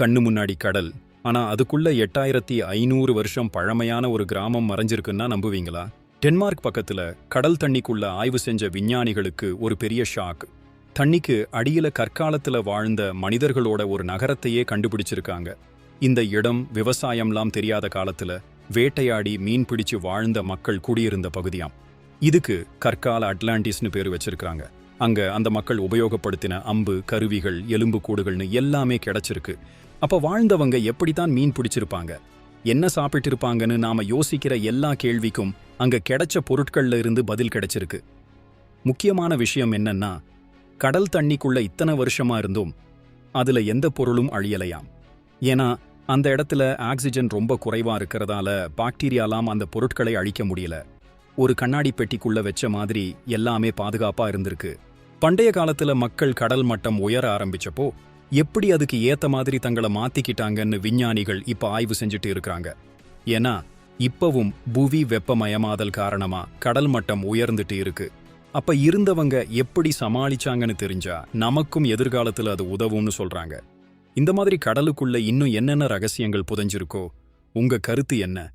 கண்ணு முன்னாடி கடல். ஆனா அதுக்குள்ள எட்டாயிரத்தி ஐநூறு வருஷம் பழமையான ஒரு கிராமம் மறைஞ்சிருக்குன்னா நம்புவீங்களா? டென்மார்க் பக்கத்துல கடல் தண்ணிக்குள்ள ஆய்வு செஞ்ச விஞ்ஞானிகளுக்கு ஒரு பெரிய ஷாக். தண்ணிக்கு அடியில கற்காலத்துல வாழ்ந்த மனிதர்களோட ஒரு நகரத்தையே கண்டுபிடிச்சிருக்காங்க. இந்த இடம் விவசாயம்லாம் தெரியாத காலத்துல வேட்டையாடி மீன் பிடிச்சு வாழ்ந்த மக்கள் குடியிருந்த பகுதியாம். இதுக்கு கற்கால அட்லாண்டிஸ்னு பேர் வச்சிருக்காங்க. அங்க அந்த மக்கள் உபயோகப்படுத்தின அம்பு கருவிகள் எலும்பு கூடுகள்னு எல்லாமே கிடைச்சிருக்கு. அப்ப வாழ்ந்தவங்க எப்படித்தான் மீன் பிடிச்சிருப்பாங்க? என்ன சாப்பிட்டு இருப்பாங்கன்னு நாம யோசிக்கிற எல்லா கேள்விக்கும் அங்க கிடைச்ச பொருட்கள்ல இருந்து பதில் கிடைச்சிருக்கு. முக்கியமான விஷயம் என்னன்னா கடல் தண்ணிக்குள்ள இத்தனை வருஷமா இருந்தும் அதுல எந்த பொருளும் அழியலையாம். ஏன்னா அந்த இடத்துல ஆக்சிஜன் ரொம்ப குறைவா இருக்கிறதால பாக்டீரியாலாம் அந்த பொருட்களை அழிக்க முடியல. ஒரு கண்ணாடி பெட்டிக்குள்ள வச்ச மாதிரி எல்லாமே பாதுகாப்பா இருந்திருக்கு. பண்டைய காலத்துல மக்கள் கடல் மட்டம் உயர ஆரம்பிச்சப்போ எப்படி அதுக்கு ஏத்த மாதிரி தங்களை மாத்திக்கிட்டாங்கன்னு விஞ்ஞானிகள் இப்ப ஆய்வு செஞ்சுட்டு இருக்கிறாங்க. ஏன்னா இப்பவும் புவி வெப்பமயமாதல் காரணமா கடல் மட்டம் உயர்ந்துட்டு இருக்கு. அப்ப இருந்தவங்க எப்படி சமாளிச்சாங்கன்னு தெரிஞ்சா நமக்கும் எதிர்காலத்துல அது உதவும்னு சொல்றாங்க. இந்த மாதிரி கடலுக்குள்ள இன்னும் என்னென்ன ரகசியங்கள் புதைஞ்சிருக்கோ உங்க கருத்து என்ன?